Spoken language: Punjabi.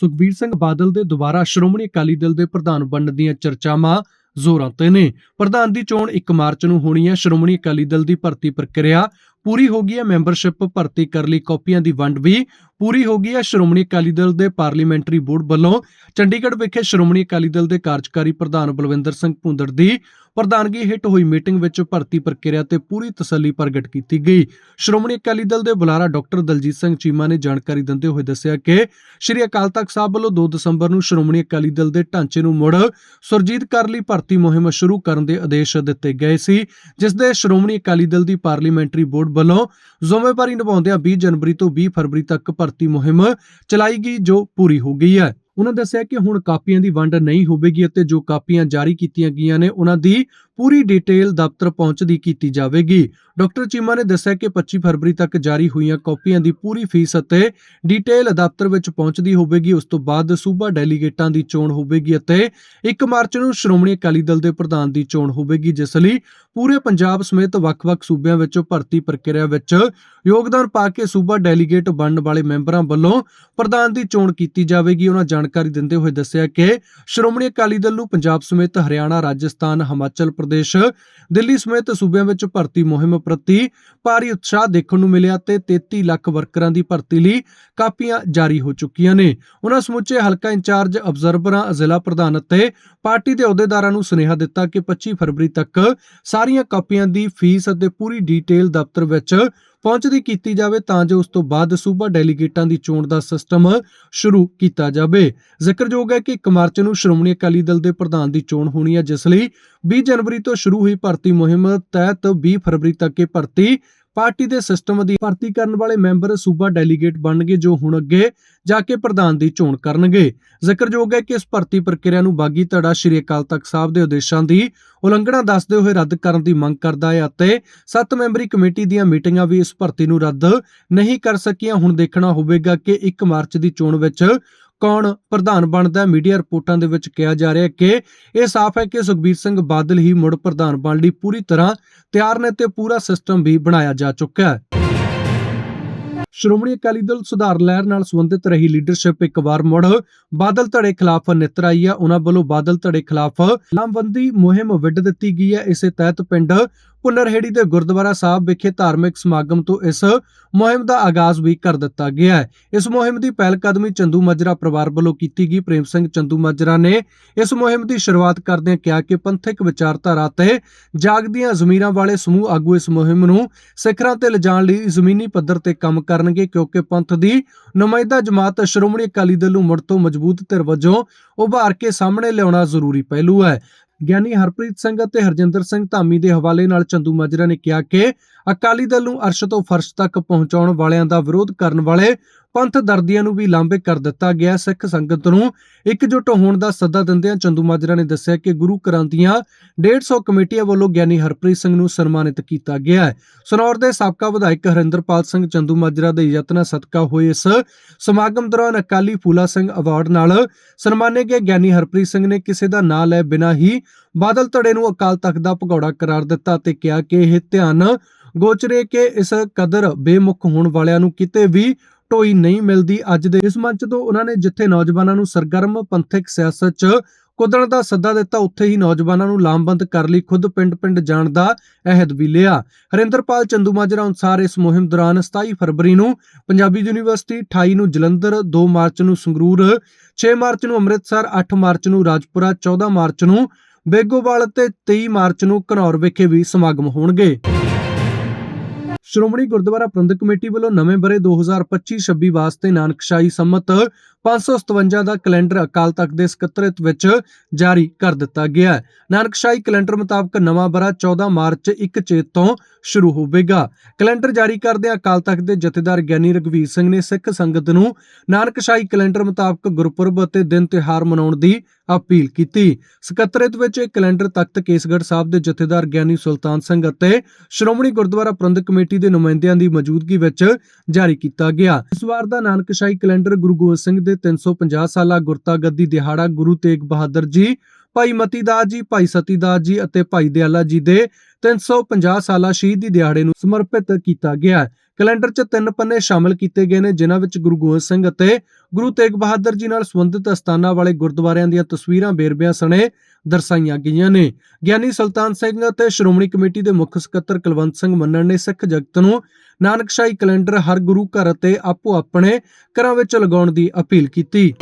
ਸੁਖਬੀਰ ਸਿੰਘ ਬਾਦਲ ਦੇ ਦੁਬਾਰਾ ਸ਼੍ਰੋਮਣੀ ਅਕਾਲੀ ਦਲ ਦੇ ਪ੍ਰਧਾਨ ਬਣਨ ਦੀਆਂ ਚਰਚਾਵਾਂ ਜ਼ੋਰਾਂ ਤੇ ਨੇ। ਪ੍ਰਧਾਨ ਦੀ ਚੋਣ 1 ਮਾਰਚ ਨੂੰ ਹੋਣੀ ਹੈ। ਸ਼੍ਰੋਮਣੀ ਅਕਾਲੀ ਦਲ ਦੀ ਭਰਤੀ ਪ੍ਰਕਿਰਿਆ ਪੂਰੀ ਹੋ ਗਈ ਹੈ। ਮੈਂਬਰਸ਼ਿਪ ਭਰਤੀ ਕਰ ਲਈ ਕਾਪੀਆਂ ਦੀ ਵੰਡ ਵੀ ਪੂਰੀ ਹੋ ਗਈ ਹੈ। ਸ਼੍ਰੋਮਣੀ ਅਕਾਲੀ ਦਲ ਦੇ ਪਾਰਲੀਮੈਂਟਰੀ ਬੋਰਡ ਵੱਲੋਂ ਚੰਡੀਗੜ੍ਹ ਵਿਖੇ ਸ਼੍ਰੋਮਣੀ ਅਕਾਲੀ ਦਲ ਦੇ ਕਾਰਜਕਾਰੀ ਪ੍ਰਧਾਨ ਬਲਵਿੰਦਰ ਸਿੰਘ ਭੁੰਦੜ ਦੀ ਪ੍ਰਧਾਨਗੀ ਹੇਠ ਹੋਈ ਮੀਟਿੰਗ ਵਿੱਚ ਭਰਤੀ ਪ੍ਰਕਿਰਿਆ ਤੇ ਪੂਰੀ ਤਸੱਲੀ ਪ੍ਰਗਟ ਕੀਤੀ ਗਈ। ਸ਼੍ਰੋਮਣੀ ਅਕਾਲੀ ਦਲ ਦੇ ਬੁਲਾਰਾ ਡਾਕਟਰ ਦਲਜੀਤ ਸਿੰਘ ਚੀਮਾ ਨੇ ਜਾਣਕਾਰੀ ਦਿੰਦੇ ਹੋਏ ਦੱਸਿਆ ਕਿ ਸ਼੍ਰੀ ਅਕਾਲ ਤਖਤ ਸਾਹਿਬ ਵੱਲੋਂ 2 ਦਸੰਬਰ ਨੂੰ ਸ਼੍ਰੋਮਣੀ ਅਕਾਲੀ ਦਲ ਦੇ ਢਾਂਚੇ ਨੂੰ ਮੁੜ ਸੁਰਜੀਤ ਕਰਨ ਲਈ ਭਰਤੀ ਮੁਹਿੰਮ ਸ਼ੁਰੂ ਕਰਨ ਦੇ ਆਦੇਸ਼ ਦਿੱਤੇ ਗਏ ਸੀ, ਜਿਸ ਦੇ ਸ਼੍ਰੋਮਣੀ ਅਕਾਲੀ ਦਲ ਦੀ ਪਾਰਲੀਮੈਂਟਰੀ ਬੋਰਡ ਵੱਲੋਂ ਜ਼ਿੰਮੇਵਾਰੀ ਨਿਭਾਉਂਦਿਆਂ 20 ਜਨਵਰੀ ਤੋਂ 20 ਫਰਵਰੀ ਤੱਕ ਭਰਤੀ ਮੁਹਿੰਮ ਚਲਾਈ ਗਈ ਜੋ ਪੂਰੀ ਹੋ ਗਈ ਹੈ। ਉਹਨਾਂ ਦੱਸਿਆ ਕਿ ਹੁਣ ਕਾਪੀਆਂ ਦੀ ਵੰਡ ਨਹੀਂ ਹੋਵੇਗੀ ਅਤੇ ਜੋ ਕਾਪੀਆਂ ਜਾਰੀ ਕੀਤੀਆਂ ਗਈਆਂ ਨੇ ਉਹਨਾਂ ਦੀ ਪੂਰੀ ਡਿਟੇਲ ਦਫ਼ਤਰ ਪਹੁੰਚਦੀ ਕੀਤੀ ਜਾਵੇਗੀ। ਡਾਕਟਰ ਚੀਮਾ ਨੇ ਦੱਸਿਆ ਕਿ 25 ਫਰਵਰੀ ਤੱਕ ਜਾਰੀ ਹੋਈਆਂ ਕਾਪੀਆਂ ਦੀ ਪੂਰੀ ਫੀਸ ਅਤੇ ਡਿਟੇਲ ਦਫ਼ਤਰ ਵਿੱਚ ਪਹੁੰਚਦੀ ਹੋਵੇਗੀ, ਉਸ ਤੋਂ ਬਾਅਦ ਸੂਬਾ ਡੈਲੀਗੇਟਾਂ ਦੀ ਚੋਣ ਹੋਵੇਗੀ ਅਤੇ 1 ਮਾਰਚ ਨੂੰ ਸ਼੍ਰੋਮਣੀ ਅਕਾਲੀ ਦਲ ਦੇ ਪ੍ਰਧਾਨ ਦੀ ਚੋਣ ਹੋਵੇਗੀ, ਜਿਸ ਲਈ ਪੂਰੇ ਪੰਜਾਬ ਸਮੇਤ ਵੱਖ-ਵੱਖ ਸੂਬਿਆਂ ਵਿੱਚ ਭਰਤੀ ਪ੍ਰਕਿਰਿਆ ਵਿੱਚ ਯੋਗਦਾਨ ਪਾ ਕੇ ਸੂਬਾ ਡੈਲੀਗੇਟ ਬਣਨ ਵਾਲੇ ਮੈਂਬਰਾਂ ਵੱਲੋਂ ਪ੍ਰਧਾਨ ਦੀ ਚੋਣ ਕੀਤੀ ਜਾਵੇਗੀ। ਉਹਨਾਂ ਜਾਣਕਾਰੀ ਦਿੰਦੇ ਹੋਏ ਦੱਸਿਆ ਕਿ ਸ਼੍ਰੋਮਣੀ ਅਕਾਲੀ ਦਲ ਨੂੰ ਪੰਜਾਬ ਸਮੇਤ ਹਰਿਆਣਾ, ਰਾਜਸਥਾਨ, ਹਿਮਾਚਲ ਪ੍ਰਦੇਸ਼। ਦਿੱਲੀ ਸਮੇਤ ਸੂਬਿਆਂ ਵਿੱਚ ਭਰਤੀ ਮੁਹਿੰਮ ਪ੍ਰਤੀ ਭਾਰੀ ਉਤਸ਼ਾਹ ਦੇਖਣ ਨੂੰ ਮਿਲਿਆ ਤੇ 33 ਲੱਖ ਵਰਕਰਾਂ ਦੀ ਭਰਤੀ ਲਈ ਕਾਪੀਆਂ ਜਾਰੀ ਹੋ ਚੁੱਕੀਆਂ ਨੇ। ਉਹਨਾਂ ਸਮੁੱਚੇ ਹਲਕਾ ਇੰਚਾਰਜ ਅਬਜ਼ਰਵਰਾਂ ਜ਼ਿਲ੍ਹਾ ਪ੍ਰਧਾਨ ਅਤੇ ਪਾਰਟੀ ਦੇ ਅਹੁਦੇਦਾਰਾਂ ਨੂੰ ਸੁਨੇਹਾ ਦਿੱਤਾ ਕਿ 25 ਫਰਵਰੀ ਤੱਕ ਸਾਰੀਆਂ ਕਾਪੀਆਂ ਦੀ ਫੀਸ ਅਤੇ ਪੂਰੀ ਡਿਟੇਲ ਦਫ਼ਤਰ ਵਿੱਚ ਪਹੁੰਚਦੀ ਕੀਤੀ ਜਾਵੇ ਤਾਂ ਜੋ ਉਸ ਤੋਂ ਬਾਅਦ ਸੂਬਾ ਡੈਲੀਗੇਟਾਂ ਦੀ ਚੋਣ ਦਾ ਸਿਸਟਮ ਸ਼ੁਰੂ ਕੀਤਾ ਜਾਵੇ। ਜ਼ਿਕਰਯੋਗ ਹੈ ਕਿ 1 ਮਾਰਚ ਨੂੰ ਸ਼੍ਰੋਮਣੀ ਅਕਾਲੀ ਦਲ ਦੇ ਪ੍ਰਧਾਨ ਦੀ ਚੋਣ ਹੋਣੀ ਹੈ, ਜਿਸ ਲਈ 20 ਜਨਵਰੀ ਤੋਂ ਸ਼ੁਰੂ ਹੋਈ ਭਰਤੀ ਮੁਹਿੰਮ ਤਹਿਤ 20 ਫਰਵਰੀ ਤੱਕ ਇਹ ਭਰਤੀ ਪਾਰਟੀ ਦੇ ਸਿਸਟਮ ਦੀ ਭਰਤੀ ਕਰਨ ਵਾਲੇ ਮੈਂਬਰ ਸੂਬਾ ਡੈਲੀਗੇਟ ਬਣਨਗੇ ਜੋ ਹੁਣ ਅੱਗੇ ਜਾ ਕੇ ਪ੍ਰਧਾਨ ਦੀ ਚੋਣ ਕਰਨਗੇ। ਜ਼ਿਕਰਯੋਗ ਹੈ ਕਿ ਇਸ ਭਰਤੀ ਪ੍ਰਕਿਰਿਆ ਨੂੰ ਬਾਗੀ ਧੜਾ ਸ਼੍ਰੀ ਅਕਾਲ ਤਖਤ ਸਾਹਿਬ ਦੇ ਉਦੇਸ਼ਾਂ ਦੀ ਉਲੰਘਣਾ ਦੱਸਦੇ ਹੋਏ ਰੱਦ ਕਰਨ ਦੀ ਮੰਗ ਕਰਦਾ ਹੈ ਅਤੇ ਸੱਤ ਮੈਂਬਰੀ ਕਮੇਟੀ ਦੀਆਂ ਮੀਟਿੰਗਾਂ ਵੀ ਇਸ ਭਰਤੀ ਨੂੰ ਰੱਦ ਨਹੀਂ ਕਰ ਸਕੀਆਂ। ਹੁਣ ਦੇਖਣਾ ਹੋਵੇਗਾ ਕਿ 1 ਮਾਰਚ ਦੀ ਚੋਣ ਵਿੱਚ ਕੌਣ ਪ੍ਰਧਾਨ ਬਣਦਾ ਮੀਡੀਆ ਰਿਪੋਰਟਾਂ ਦੇ ਵਿੱਚ ਕਿਹਾ ਜਾ ਰਿਹਾ ਕਿ ਇਹ ਸਾਫ਼ ਹੈ ਕਿ ਸੁਖਬੀਰ ਸਿੰਘ ਬਾਦਲ ਹੀ ਮੁੜ ਪ੍ਰਧਾਨ ਬਣਨ ਲਈ ਪੂਰੀ ਤਰ੍ਹਾਂ ਤਿਆਰ ਨੇ ਤੇ ਪੂਰਾ ਸਿਸਟਮ ਵੀ ਬਣਾਇਆ ਜਾ ਚੁੱਕਾ ਹੈ। ਸ਼੍ਰੋਮਣੀ ਅਕਾਲੀ ਦਲ ਸੁਧਾਰ ਲਹਿਰ ਨਾਲ ਸੰਬੰਧਿਤ ਰਹੀ ਲੀਡਰਸ਼ਿਪ ਇੱਕ ਵਾਰ ਮੁੜ ਬਾਦਲ ਧੜੇ ਖਿਲਾਫ ਨਿੱਤਰ ਆਈ ਹੈ। ਉਹਨਾਂ ਵੱਲੋਂ ਬਾਦਲ ਧੜੇ ਖਿਲਾਫ ਲਾਮਬੰਦੀ ਮੁਹਿੰਮ ਵਿੱਢ ਦਿੱਤੀ ਗਈ ਹੈ। ਇਸੇ ਤਹਿਤ ਪਿੰਡ ਪੁਨਰਹੇੜੀ ਦੇ ਗੁਰਦੁਆਰਾ ਸਾਹਿਬ ਵਿਖੇ ਧਾਰਮਿਕ ਸਮਾਗਮ ਤੋਂ ਇਸ ਮੁਹਿੰਮ ਦਾ ਆਗਾਜ਼ ਵੀ ਕਰ ਦਿੱਤਾ ਗਿਆ ਹੈ। ਇਸ ਮੁਹਿੰਮ ਦੀ ਪਹਿਲ ਕਦਮੀ ਚੰਦੂ ਮਾਜਰਾ ਪਰਿਵਾਰ ਵੱਲੋਂ ਕੀਤੀ ਗਈ। ਪ੍ਰੇਮ ਸਿੰਘ ਚੰਦੂ ਮਾਜਰਾ ਨੇ ਇਸ ਮੁਹਿੰਮ ਦੀ ਸ਼ੁਰੂਆਤ ਕਰਦਿਆਂ ਕਿਹਾ ਕਿ ਪੰਥਕ ਵਿਚਾਰਧਾਰਾ ਤੇ ਜਾਗਦੀਆਂ ਜ਼ਮੀਰਾਂ ਵਾਲੇ ਸਮੂਹ ਆਗੂ ਇਸ ਮੁਹਿੰਮ ਨੂੰ ਸਿਖਰਾਂ ਤੇ ਲਿਜਾਣ ਲਈ ਜ਼ਮੀਨੀ ਪੱਧਰ ਤੇ ਕੰਮ ਕਰਨਗੇ ਕਿਉਂਕਿ ਪੰਥ ਦੀ ਨੁਮਾਇੰਦਾ ਜਮਾਤ ਸ਼੍ਰੋਮਣੀ ਅਕਾਲੀ ਦਲ ਨੂੰ ਮੁੜ ਤੋਂ ਮਜ਼ਬੂਤ ਧਿਰ ਵਜੋਂ ਉਭਾਰ ਕੇ ਸਾਹਮਣੇ ਲਿਆਉਣਾ ਜ਼ਰੂਰੀ ਪਹਿਲੂ ਹੈ। ਗਿਆਨੀ ਹਰਪ੍ਰੀਤ ਸਿੰਘ ਅਤੇ ਹਰਜਿੰਦਰ ਸਿੰਘ ਧਾਮੀ ਦੇ ਹਵਾਲੇ ਨਾਲ ਚੰਦੂ ਮਾਜਰਾ ਨੇ ਕਿਹਾ ਕਿ ਅਕਾਲੀ ਦਲ ਨੂੰ ਅਰਸ਼ ਤੋਂ ਫਰਸ਼ ਤੱਕ ਪਹੁੰਚਾਉਣ ਵਾਲਿਆਂ ਦਾ ਵਿਰੋਧ ਕਰਨ ਵਾਲੇ ਪੰਥ ਦਰਦੀਆਂ ਨੂੰ ਵੀ ਲਾਂਭੇ ਕਰ ਦਿੱਤਾ ਗਿਆ। ਸਿੱਖ ਸੰਗਤ ਨੂੰ ਇਕਜੁੱਟ ਹੋਣ ਦਾ ਸੱਦਾ ਦਿੰਦਿਆਂ ਚੰਦੂ ਮਾਜਰਾ ਨੇ ਦੱਸਿਆ ਕਿ ਗੁਰੂ ਘਰਾਂ ਦੀਆਂ 150 ਕਮੇਟੀਆਂ ਵੱਲੋਂ ਗਿਆਨੀ ਹਰਪ੍ਰੀਤ ਸਿੰਘ ਨੂੰ ਸਨਮਾਨਿਤ ਕੀਤਾ ਗਿਆ ਹੈ। ਸਨੌਰ ਦੇ ਸਾਬਕਾ ਵਿਧਾਇਕ ਹਰਿੰਦਰਪਾਲ ਸਿੰਘ ਚੰਦੂ ਮਾਜਰਾ ਦੇ ਯਤਨਾਂ ਸਦਕਾ ਹੋਏ ਇਸ ਸਮਾਗਮ ਦੌਰਾਨ ਅਕਾਲੀ ਫੂਲਾ ਸਿੰਘ ਅਵਾਰਡ ਨਾਲ ਸਨਮਾਨੇ ਗਏ ਗਿਆਨੀ ਹਰਪ੍ਰੀਤ ਸਿੰਘ ਨੇ ਕਿਸੇ ਦਾ ਨਾਂ ਲੈ ਬਿਨਾਂ ਹੀ ਬਾਦਲ ਧੜੇ ਨੂੰ ਅਕਾਲ ਤਖਤ ਦਾ ਭਗੌੜਾ ਕਰਾਰ ਦਿੱਤਾ ਤੇ ਕਿਹਾ ਕਿ ਇਹ ਧਿਆਨ ਗੋਚਰੇ ਕਿ ਇਸ ਕਦਰ ਬੇਮੁਖ ਹੋਣ ਵਾਲਿਆਂ ਨੂੰ ਕਿਤੇ ਵੀ ਢੋਈ ਨਹੀਂ ਮਿਲਦੀ ਅੱਜ ਦੇ ਇਸ ਮੰਚ ਤੋਂ ਉਹਨਾਂ ਨੇ ਜਿੱਥੇ ਨੌਜਵਾਨਾਂ ਨੂੰ ਸਰਗਰਮ ਪੰਥਕ ਸਿਆਸਤ 'ਚ ਕੁੱਦਣ ਦਾ ਸੱਦਾ ਦਿੱਤਾ, ਉੱਥੇ ਹੀ ਨੌਜਵਾਨਾਂ ਨੂੰ ਲਾਮਬੰਦ ਕਰ ਲਈ, ਖੁਦ ਪਿੰਡ-ਪਿੰਡ ਜਾਣ ਦਾ ਅਹਿਦ ਵੀ ਲਿਆ। ਹਰਿੰਦਰਪਾਲ ਚੰਦੂਮਾਜਰਾ ਅਨੁਸਾਰ ਇਸ ਮੁਹਿੰਮ ਦੌਰਾਨ 27 ਫਰਵਰੀ ਨੂੰ ਪੰਜਾਬੀ ਯੂਨੀਵਰਸਿਟੀ 28 ਨੂੰ ਜਲੰਧਰ 2 ਮਾਰਚ ਨੂੰ ਸੰਗਰੂਰ 6 ਮਾਰਚ ਨੂੰ ਅੰਮ੍ਰਿਤਸਰ 8 ਮਾਰਚ ਨੂੰ ਰਾਜਪੁਰਾ 14 ਮਾਰਚ ਨੂੰ ਬੇਗੋਵਾਲ ਤੇ 23 ਮਾਰਚ ਨੂੰ ਘਨੌਰ ਵਿਖੇ ਵੀ ਸਮਾਗਮ ਹੋਣਗੇ। ਸ਼੍ਰੋਮਣੀ ਗੁਰਦੁਆਰਾ ਪ੍ਰਬੰਧਕ ਕਮੇਟੀ ਵੱਲੋਂ ਨਵੇਂ ਬਰੇ 2025-26 ਵਾਸਤੇ ਨਾਨਕਸ਼ਾਹੀ ਸੰਮਤ 557 ਦਾ ਕੈਲੰਡਰ ਅਕਾਲ ਤਖਤ ਦੇ ਸਕੱਤਰੇਤ ਵਿੱਚ ਜਾਰੀ ਕਰ ਦਿੱਤਾ ਗਿਆ ਹੈ। ਨਾਨਕਸ਼ਾਹੀ ਕੈਲੰਡਰ ਮੁਤਾਬਕ ਨਵਾਂ ਬਰਾ 14 ਮਾਰਚ 1 ਚੇਤ ਤੋਂ ਸ਼ੁਰੂ ਹੋਵੇਗਾ। ਕੈਲੰਡਰ ਜਾਰੀ ਕਰਦਿਆਂ ਅਕਾਲ ਤਖਤ ਦੇ ਜਥੇਦਾਰ ਗਿਆਨੀ ਰਗਵੀਰ ਸਿੰਘ ਨੇ ਸਿੱਖ ਸੰਗਤ ਨੂੰ ਨਾਨਕਸ਼ਾਹੀ ਕੈਲੰਡਰ ਮੁਤਾਬਕ ਗੁਰਪੁਰਬ ਅਤੇ ਦਿਨ ਤਿਉਹਾਰ ਮਨਾਉਣ ਦੀ ਅਪੀਲ ਕੀਤੀ। ਸਕੱਤਰੇਤ ਵਿੱਚ ਇਹ ਕੈਲੰਡਰ ਤਖਤ ਕੇਸਗੜ੍ਹ ਸਾਹਿਬ ਦੇ ਜਥੇਦਾਰ ਗਿਆਨੀ ਸੁਲਤਾਨ ਸਿੰਘ ਅਤੇ ਸ਼੍ਰੋਮਣੀ ਗੁਰਦੁਆਰਾ ਪ੍ਰਬੰਧਕ ਕਮੇਟੀ ਦੇ ਨੁਮਾਇੰਦਿਆਂ ਦੀ ਮੌਜੂਦਗੀ ਵਿੱਚ ਜਾਰੀ ਕੀਤਾ ਗਿਆ। ਇਸ ਵਾਰ ਦਾ ਨਾਨਕਸ਼ਾਹੀ ਕੈਲੰਡਰ ਗੁਰੂ ਗੋਬਿੰਦ ਸਿੰਘ ਦੇ 350 ਸਾਲਾ ਗੁਰਤਾ ਗੱਦੀ ਦਿਹਾੜਾ ਗੁਰੂ ਤੇਗ ਬਹਾਦਰ ਜੀ, ਭਾਈ ਮਤੀ ਦਾਸ ਜੀ, ਭਾਈ ਸਤੀ ਦਾਸ ਜੀ ਅਤੇ ਭਾਈ ਦਿਆਲਾ ਜੀ ਦੇ 350 ਸਾਲਾ ਸ਼ਹੀਦੀ ਦਿਹਾੜੇ ਨੂੰ ਸਮਰਪਿਤ ਕੀਤਾ ਗਿਆ ਹੈ। ਕੈਲੰਡਰ 'ਚ ਤਿੰਨ ਪੰਨੇ ਸ਼ਾਮਲ ਕੀਤੇ ਗਏ ਨੇ, ਜਿਨ੍ਹਾਂ ਵਿੱਚ ਗੁਰੂ ਗੋਬਿੰਦ ਸਿੰਘ ਅਤੇ ਗੁਰੂ ਤੇਗ ਬਹਾਦਰ ਜੀ ਨਾਲ ਸੰਬੰਧਿਤ ਅਸਥਾਨਾਂ ਵਾਲੇ ਗੁਰਦੁਆਰਿਆਂ ਦੀਆਂ ਤਸਵੀਰਾਂ ਬੇਰਬਿਆਂ ਸਣੇ ਦਰਸਾਈਆਂ ਗਈਆਂ ਨੇ। ਗਿਆਨੀ ਸੁਲਤਾਨ ਸਿੰਘ ਅਤੇ ਸ਼੍ਰੋਮਣੀ ਕਮੇਟੀ ਦੇ ਮੁੱਖ ਸਕੱਤਰ ਕੁਲਵੰਤ ਸਿੰਘ ਮੰਨਣ ਨੇ ਸਿੱਖ ਜਗਤ ਨੂੰ ਨਾਨਕਸ਼ਾਹੀ ਕੈਲੰਡਰ ਹਰ ਗੁਰੂ ਘਰ ਅਤੇ ਆਪੋ ਆਪਣੇ ਘਰਾਂ ਵਿੱਚ ਲਗਾਉਣ ਦੀ ਅਪੀਲ ਕੀਤੀ।